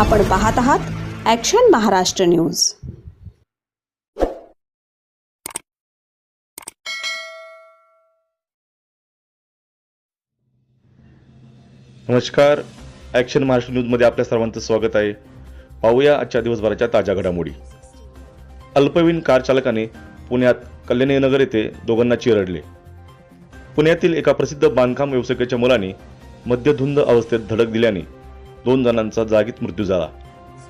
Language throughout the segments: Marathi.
आपण पाहत आहात ॲक्शन महाराष्ट्र न्यूज नमस्कार. ॲक्शन महाराष्ट्र न्यूजमध्ये आपल्या सर्वांचं स्वागत आहे. पाहूया आजच्या दिवसभराच्या ताज्या घडामोडी. अल्पवयीन कार चालकाने पुण्यात कल्याणीनगर येथे दोघांना चिरडले. पुण्यातील एका प्रसिद्ध बांधकाम व्यावसायिकाच्या मुलाने मध्यधुंद अवस्थेत धडक दिल्याने दोन जणांचा जागीच मृत्यू झाला.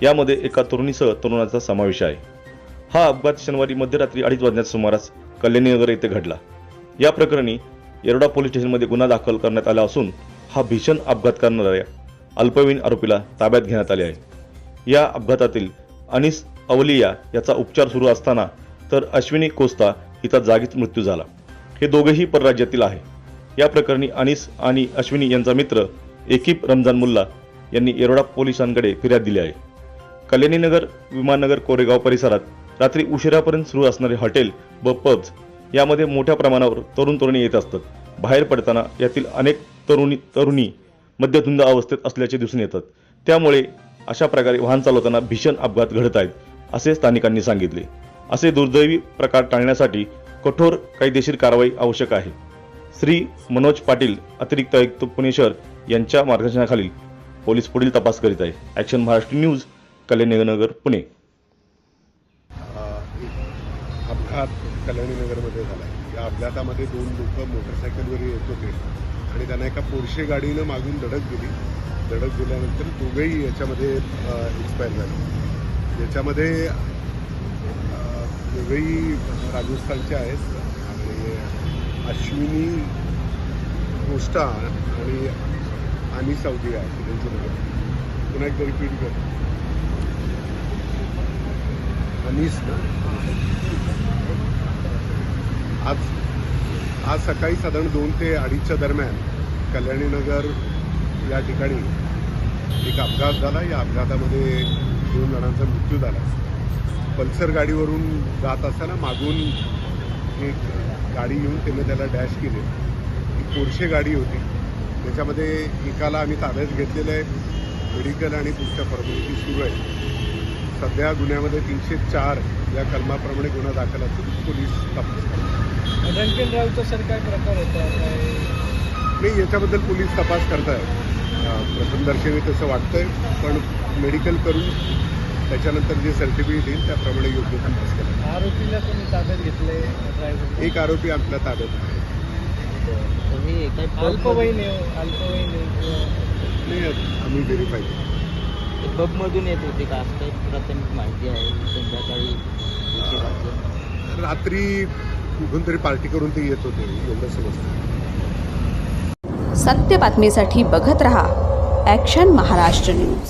यामध्ये एका तरुणीसह तरुणाचा समावेश आहे. हा अपघात शनिवारी मध्यरात्री अडीच वाजण्याच्या सुमारास कल्याणी नगर येथे घडला. या प्रकरणी येरडा पोलीस स्टेशनमध्ये गुन्हा दाखल करण्यात आला असून हा भीषण अपघात करणाऱ्या अल्पवयीन आरोपीला ताब्यात घेण्यात आले आहे. या अपघातातील अनिस अवलिया याचा उपचार सुरू असताना तर अश्विनी कोस्ता हिचा जागीच मृत्यू झाला. हे दोघेही परराज्यातील आहे. या प्रकरणी अनिस आणि अश्विनी यांचा मित्र एकीप रमजान मुल्ला यांनी येरोडा पोलिसांकडे फिर्याद दिली आहे. कल्याणीनगर विमाननगर कोरेगाव परिसरात रात्री उशिरापर्यंत सुरू असणारे हॉटेल व पब्स यामध्ये मोठ्या प्रमाणावर तरुण तरुणी येत असतात. बाहेर पडताना यातील अनेक तरुणी तरुणी मध्यधुंद अवस्थेत असल्याचे दिसून येतात. त्यामुळे अशा प्रकारे वाहन चालवताना भीषण अपघात घडत आहेत असे स्थानिकांनी सांगितले. असे दुर्दैवी प्रकार टाळण्यासाठी कठोर कायदेशीर कारवाई आवश्यक आहे. श्री मनोज पाटील अतिरिक्त आयुक्त पुणे शहर यांच्या मार्गदर्शनाखालील पोलीस पुढील तपास करीत आहे. Action Maharashtra news Kalyaninagar Pune. अपघात कल्याणीनगरमध्ये झाला आहे. या अपघातामध्ये दोन लोक मोटरसायकलवर येत होते आणि त्यांना एका पोरशे गाडीनं मागून धडक दिली. धडक दिल्यानंतर दोघेही याच्यामध्ये एक्सपायर झाले. याच्यामध्ये दोघेही राजस्थानचे आहेत. आणि अश्विनी कोष्टा आणि आणि सौदी आहे त्यांचं पुन्हा एकदा रिपीट कर. अनिस ना? आज आज सकाळी साधारण दोन ते अडीचच्या दरम्यान कल्याणीनगर या ठिकाणी एक अपघात झाला. या अपघातामध्ये दोन जणांचा मृत्यू झाला. पल्सर गाडीवरून जात असताना मागून एक गाडी येऊन त्याने त्याला डॅश केले. ती पोरशे गाडी होती. त्याच्यामध्ये एकाला आम्ही ताब्यात घेतलेलं आहे. मेडिकल आणि पुढच्या फॉर्मॅलिटी सुरू आहे. सध्या गुन्ह्यामध्ये तीनशे चार या कलमाप्रमाणे गुन्हा दाखल असून पोलीस तपास करतात. सर काय प्रकार होता? नाही याच्याबद्दल पोलीस तपास करतायत. अं, प्रथमदर्शनी तसं वाटतंय पण मेडिकल करून त्याच्यानंतर जे सर्टिफिकेट येईल त्याप्रमाणे योग्य तपास करा आरोपीला तुम्ही ताब्यात घेतले ड्रायव्हर एक आरोपी आपल्या ताब्यात आहे तुम्ही काही अल्पवयीन आहे, अल्पवयीन नाही आम्ही व्हेरीफाय पबमधून येत होते का? असं काही प्राथमिक माहिती आहे. संध्याकाळी उशिराचं. रात्री कुठून तरी पार्टी करून ते येत होते. एवढं समजतं सत्य बातमीसाठी बघत रहा. Action Maharashtra news